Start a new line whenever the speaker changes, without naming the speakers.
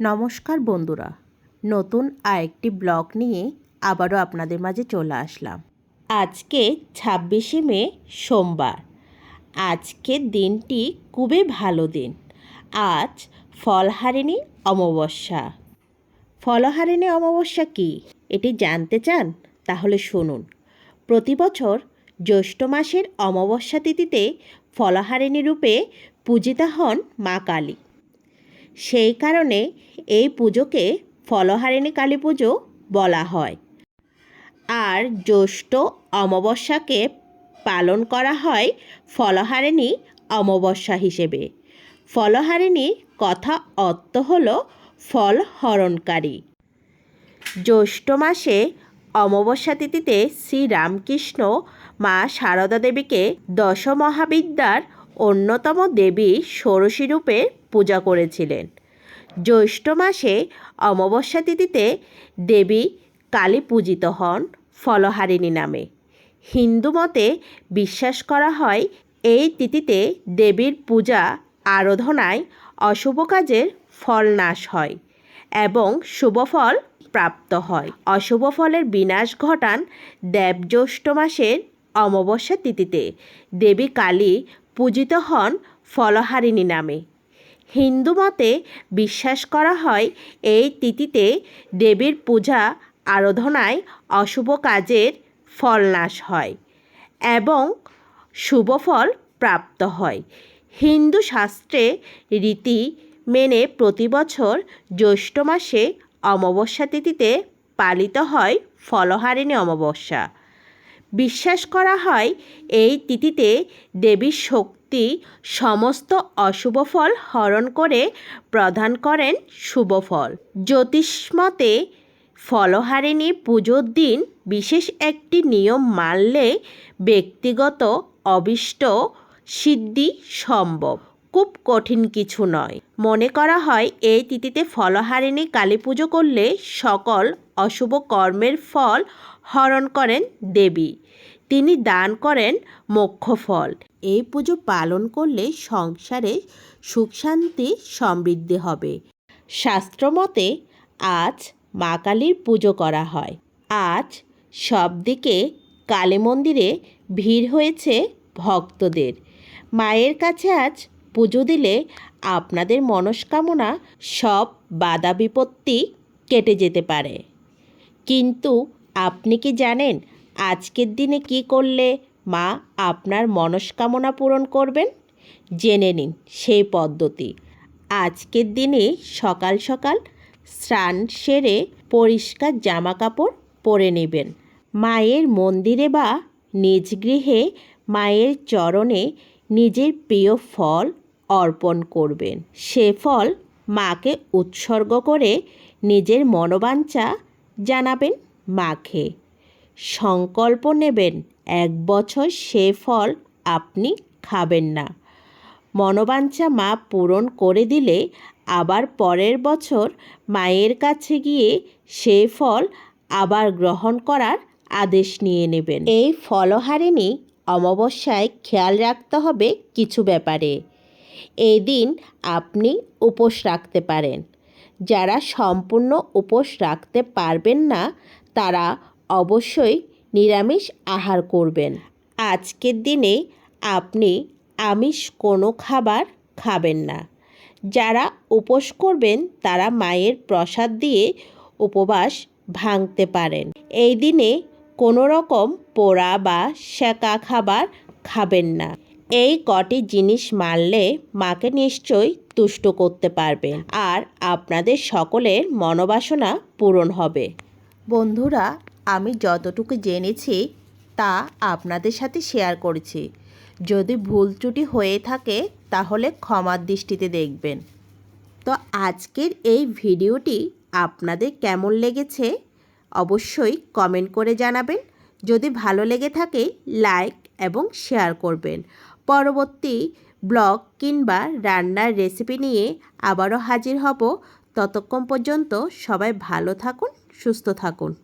নমস্কার বন্ধুরা। নতুন আরেকটি ব্লগ নিয়ে আবারও আপনাদের মাঝে চলে আসলাম। আজকে ছাব্বিশে মে, সোমবার। আজকের দিনটি খুবই ভালো দিন। আজ ফলহারিণী অমাবস্যা। ফলহারিণী অমাবস্যা কি? এটি জানতে চান? তাহলে শুনুন। প্রতি বছর জ্যৈষ্ঠ মাসের অমাবস্যা তিথিতে ফলহারিণী রূপে পূজিতা হন মা কালী। সেই কারণে এই পুজোকে ফলহারিণী কালী পুজো বলা হয়। আর জ্যৈষ্ঠ অমাবস্যাকে পালন করা হয় ফলহারিণী অমাবস্যা হিসেবে। ফলহারিণীর কথা অর্থ হল ফল হরণকারী। জ্যৈষ্ঠ মাসে অমাবস্যা তিথিতে শ্রীরামকৃষ্ণ মা সারদা দেবীকে দশ মহাবিদ্যার অন্যতম দেবী ষোড়শী রূপে করেছিলেন। জ্যৈষ্ঠ মাসে অমাবস্যা তিথিতে দেবী কালী পূজিত হন ফলহারিণী নামে। হিন্দু মতে বিশ্বাস করা হয় এই তিথিতে দেবীর পূজা, আরাধনায় অশুভ কাজের ফল নাশ হয় এবং শুভ ফল প্রাপ্ত হয়। অশুভ ফলের বিনাশ ঘটান দেবজ্যৈষ্ঠ মাসের অমাবস্যা তিথিতে দেবী কালী পূজিত হন ফলহারিণী নামে। হিন্দু মতে বিশ্বাস করা হয় এই তিথিতে দেবীর পূজা, আরাধনায় অশুভ কাজের ফল নাশ হয় এবং শুভ ফল প্রাপ্ত হয়। হিন্দু শাস্ত্রে রীতি মেনে প্রতি বছর জ্যৈষ্ঠ মাসে অমাবস্যা তিথিতে পালিত হয় ফলহারিণী অমাবস্যা। বিশ্বাস করা হয় এই তিথিতে দেবীর শক্তি সমস্ত অশুভ ফল হরণ করে প্রদান করেন শুভ ফল। জ্যোতিষমতে ফলহারিণী পুজোর দিন বিশেষ একটি নিয়ম মানলে ব্যক্তিগত অবিষ্ট সিদ্ধি সম্ভব। খুব কঠিন কিছু নয়। মনে করা হয়, এই তিথিতে ফলহারিণী কালী পুজো করলে সকল অশুভ কর্মের ফল হরণ করেন দেবী। তিনি দান করেন মোক্ষ ফল। এই পুজো পালন করলে সংসারে সুখ শান্তি সমৃদ্ধি হবে। শাস্ত্রমতে আজ মা কালীর পুজো করা হয়। আজ সব দিকে কালী মন্দিরে ভিড় হয়েছে ভক্তদের। মায়ের কাছে আজ পুজো দিলে আপনাদের মনস্কামনা সব বাধা বিপত্তি কেটে যেতে পারে। কিন্তু আপনি কি জানেন আজকের দিনে কি করলে মা আপনার মনস্কামনা পূরণ করবেন? জেনে নিন সেই পদ্ধতি। আজকের দিনে সকাল সকাল স্নান সেরে পরিষ্কার জামা কাপড় পরে নেবেন। মায়ের মন্দিরে বা নিজ গৃহে মায়ের চরণে নিজের প্রিয় ফল অর্পণ করবেন। সে ফল মাকে উৎসর্গ করে নিজের মনোবাঞ্ছা জানাবেন মাকে। সংকল্প নেবেন, এক বছর সে ফল আপনি খাবেন না। মনোবাঞ্ছা মা পূরণ করে দিলে আবার পরের বছর মায়ের কাছে গিয়ে সে ফল আবার গ্রহণ করার আদেশ নিয়ে নেবেন। এই ফলহারিণী অমাবস্যায় খেয়াল রাখতে হবে কিছু ব্যাপারে। এই দিন আপনি উপোস রাখতে পারেন। যারা সম্পূর্ণ উপোস রাখতে পারবেন না, তারা অবশ্যই নিরামিষ আহার করবেন। আজকের দিনে আপনি আমিষ কোনো খাবার খাবেন না। যারা উপোস করবেন, তারা মায়ের প্রসাদ দিয়ে উপবাস ভাঙতে পারেন। এই দিনে কোনো রকম পোড়া বা সেকা খাবার খাবেন না। এই কটি জিনিস মানলে মাকে নিশ্চয়ই তুষ্ট করতে পারবে আর আপনাদের সকলের মনোবাসনা পূরণ হবে। বন্ধুরা আমি যতটুকু জেনেছি, তা আপনাদের সাথে শেয়ার করেছি। যদি ভুল ত্রুটি হয়ে থাকে, তাহলে ক্ষমার দৃষ্টিতে দেখবেন। তো আজকের এই ভিডিওটি আপনাদের কেমন লেগেছে, অবশ্যই কমেন্ট করে জানাবেন। যদি ভালো লেগে থাকে, লাইক এবং শেয়ার করবেন। পরবর্তী ব্লগ কিংবা রান্নার রেসিপি নিয়ে আবারও হাজির হব। ততক্ষণ পর্যন্ত সবাই ভালো থাকুন, সুস্থ থাকুন।